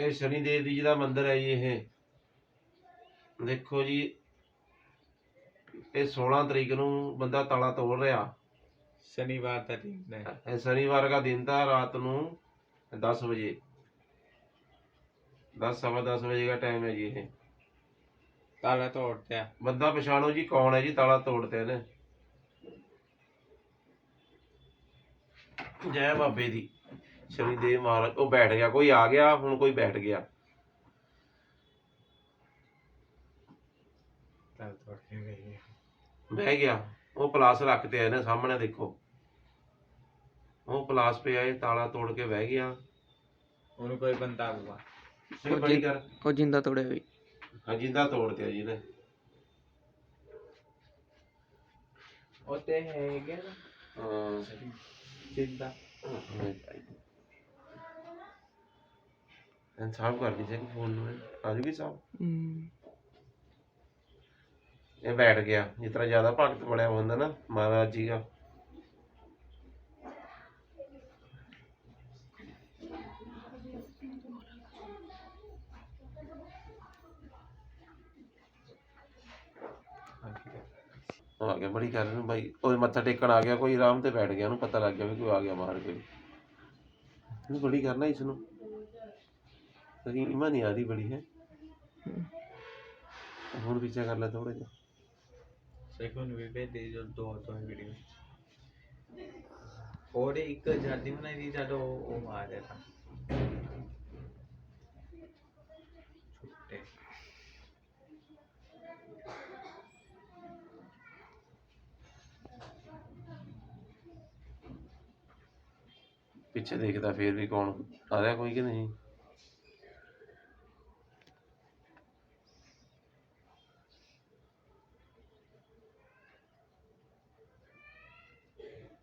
ਇਹ ਸ਼ਨੀ ਦੇਵ ਜੀ ਦਾ ਮੰਦਿਰ ਹੈ ਜੀ ਇਹ। ਦੇਖੋ ਜੀ ਇਹ 16 ਤਰੀਕ ਨੂੰ ਬੰਦਾ ਤਾਲਾ ਤੋੜ ਰਿਹਾ। ਸ਼ਨੀਵਾਰ ਦਾ ਦਿਨ ਹੈ। ਇਹ ਸ਼ਨੀਵਾਰ ਦਾ ਦਿਨ ਦਾ ਰਾਤ ਨੂੰ 10 ਵਜੇ। 10 ਸਵਾ 10 ਵਜੇ ਦਾ ਟਾਈਮ ਹੈ ਜੀ ਇਹ। ਤਾਲਾ ਤੋੜਤੇ ਬੰਦਾ ਪਛਾਣੋ ਜੀ ਕੌਣ ਹੈ ਜੀ ਤਾਲਾ ਤੋੜਤੇ ਨੇ। ਜੈ ਬਾਬੇ ਦੀ। ਸ਼ਨੀ ਦੇਵ ਮਹਾਰਾਜ ਉਹ ਬੈਠ ਗਿਆ ਕੋਈ ਆ ਗਿਆ ਹੁਣ ਕੋਈ ਬੈਠ ਗਿਆ। ਬਹਿ ਗਿਆ ਉਹ ਪਲਾਸ ਰੱਖ ਤੇ ਆਏ ਨੇ ਸਾਹਮਣੇ ਦੇਖੋ। ਉਹ ਪਲਾਸ ਪਿਆ ਇਹ ਤਾਲਾ ਤੋੜ ਕੇ ਬਹਿ ਗਿਆ। ਉਹਨੂੰ ਕੋਈ ਬੰਦਾ ਆਊਗਾ ਉਹ ਜਿੰਦਾ ਤੋੜਿਆ ਵੀ। ਹਾਂ ਜਿੰਦਾ ਤੋੜ ਦਿਆ ਜੀ ਨੇ ਉਹ ਤੇ ਹੈ ਨਾ। ਹਾਂ। ਜਿੰਦਾ। ਐਂ ਸਾਫ਼ ਕਰ ਲੀਜੇ ਫੋਨ ਨੂੰ। ਆ ਜੂਗੀ ਸਾਫ਼ ਇਹ ਬੈਠ ਗਿਆ। ਜਿਸ ਤਰ੍ਹਾਂ ਜ਼ਿਆਦਾ ਭਗਤ ਬਣਿਆ ਹੁੰਦਾ ਨਾ ਮਹਾਰਾਜ ਜੀ ਦਾ। ਆ ਗਿਆ, ਬੜੀ ਗੱਲ ਨੂੰ ਬਾਈ। ਕੋਈ ਮੱਥਾ ਟੇਕਣ ਆ ਗਿਆ, ਕੋਈ ਆਰਾਮ ਤੇ ਬੈਠ ਗਿਆ, ਉਹਨੂੰ ਪਤਾ ਲੱਗ ਗਿਆ ਵੀ ਕੋਈ ਆ ਗਿਆ ਬਾਹਰ ਕੋਈ। ਇਹਨੂੰ ਬੜੀ ਕਰਨਾ ਇਸ ਨੂੰ ਤੇਰੀ ਇਮਾਨੀ ਆਦੀ ਬੜੀ, ਹੈ। ਹੋਰ ਵਿਚਾਰ ਕਰ ਲੈ ਥੋੜਾ ਜਿਹਾ। ਸੈਕੰਡ ਵੀਡੀਓ ਦੇ ਜੋ ਦੋ ਤੋਂ ਵੀਡੀਓ ਹੋਰ ਇੱਕ ਜਾਂਦੀ ਮਨਾਈ ਦੀ ਜਦੋਂ ਉਹ ਮਾਰਿਆ ਤਾਂ। ਪਿੱਛੇ ਦੇਖਦਾ ਫੇਰ ਵੀ ਕੌਣ ਆ ਕੋਈ ਕਿ ਨਹੀਂ।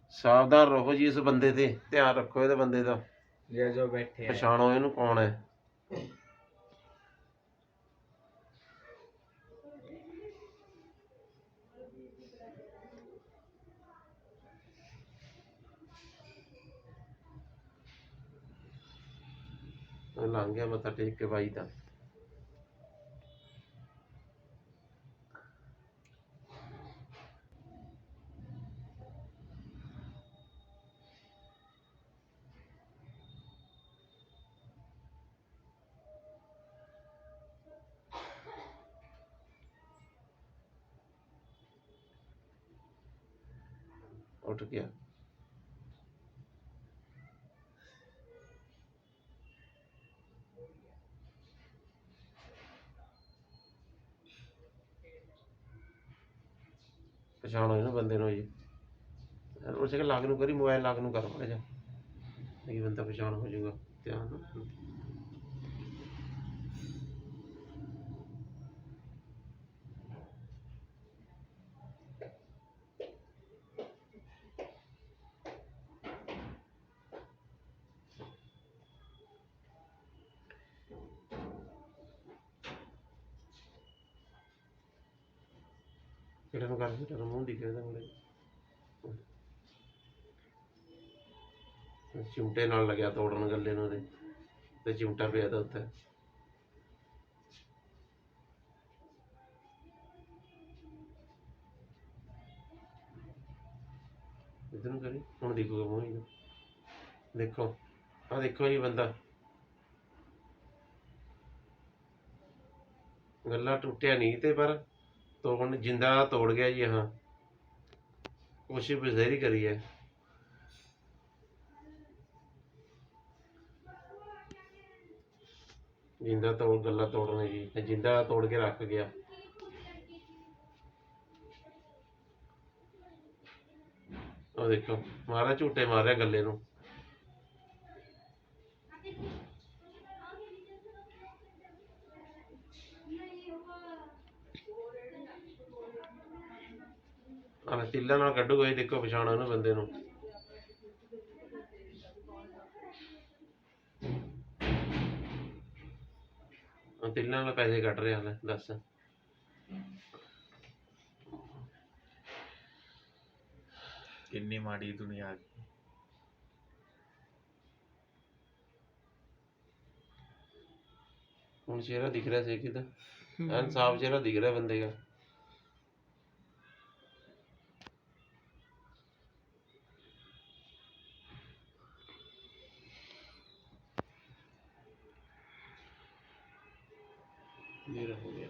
ਸਾਵਧਾਨ ਰਹੋ ਜੀ ਇਸ ਬੰਦੇ ਤੇ ਧਿਆਨ ਰੱਖੋ ਇਹਦੇ ਬੰਦੇ ਦਾ। ਜੇ ਜੋ ਬੈਠੇ ਆ। ਪਛਾਣੋ ਇਹਨੂੰ ਕੌਣ ਹੈ। ਉਹ ਲੰਘ ਗਿਆ ਮੱਥਾ ਟੇਕ ਕੇ ਬਾਈ ਦਾ। ਉੱਠ ਗਿਆ। ਪਛਾਣੋ ਇਹਨੂੰ ਬੰਦੇ ਨੂੰ ਜੀ ਉਹ ਕਿ ਲਾਗ ਨੂੰ ਕਰੀ ਮੋਬਾਈਲ ਲਾਗ ਨੂੰ ਕਰ ਮਾੜਾ ਜਾ ਇਹ ਬੰਦਾ ਪਛਾਣ ਹੋ ਜਾਊਗਾ, ਧਿਆਨ ਨਾਲ। ਕਿਹੜਾ ਨੂੰ ਕਰ ਕਿਹੜਾ ਨੂੰ ਮੂੰਹ ਦਿਖੇ ਚਿਮਟੇ ਨਾਲ ਲੱਗਿਆ ਤੋੜਨ ਗੱਲੇ ਨੂੰ ਉਹਦੇ। ਤੇ ਚਿਮਟਾ ਪਿਆ ਤਾਂ ਉੱਥੇ। ਇਧਰ ਨੂੰ ਕਰੀ। ਹੁਣ ਦੇਖੂਗਾ ਮੂੰਹ ਇਹਨੂੰ। ਦੇਖੋ। ਆ ਦੇਖੋ ਇਹ ਬੰਦਾ। ਗੱਲਾਂ ਟੁੱਟਿਆ ਨਹੀਂ ਤੇ ਪਰ ਤੋੜਨ, ਜਿੰਦਾ ਤੋੜ ਗਿਆ ਜੀ ਹਾਂ ਕੋਸ਼ਿਸ਼ ਬਜ਼ੇਰੀ ਕਰੀ ਹੈ। ਜਿੰਦਾ ਤੋੜ, ਗੱਲਾਂ ਤੋੜਨੇ ਜੀ, ਤੇ ਜਿੰਦਾ ਤੋੜ ਕੇ ਰੱਖ ਗਿਆ। ਉਹ ਦੇਖੋ ਮਾਰਾ ਝੂਟੇ ਮਾਰਿਆ ਗੱਲੇ ਨੂੰ। ਆਹ ਤੀਲਾ ਨਾਲ ਕੱਢੂਗਾ ਇਹ ਦੇਖੋ ਪਛਾਣਾ ਉਹਨੂੰ ਬੰਦੇ ਨੂੰ। ਆਹ ਤੀਲਾ ਨਾਲ ਪੈਸੇ ਕੱਢ ਰਿਹਾ ਲੈ ਦੱਸ। ਕਿੰਨੀ ਮਾੜੀ ਦੁਨੀਆ ਆ ਗਈ ਹੁਣ ਚਿਹਰਾ ਦਿਖ ਰਿਹਾ ਸੀ ਕਿਦਾਂ ਐਨ ਸਾਫ਼ ਚਿਹਰਾ ਦਿਖ ਰਿਹਾ ਬੰਦੇ ਦਾ। ਮੇਰਾ ਹੋ ਗਿਆ।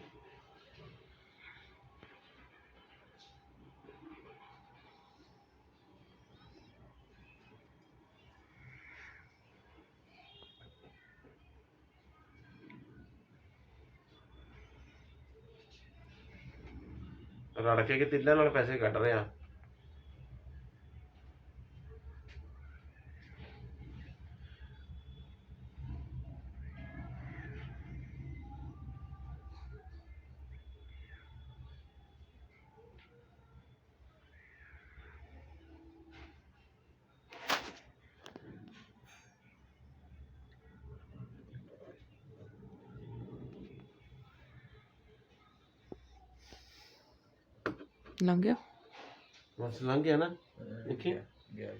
ਰੜ ਕੇ ਕਿ ਤਿੱਲਿਆਂ ਨਾਲ ਪੈਸੇ ਕੱਢ ਰਿਹਾ ਲੰਘ ਗਿਆ। ਬਸ ਲੰਘ ਗਿਆ ਨਾ ਦੇਖੀ? ਗਿਆ।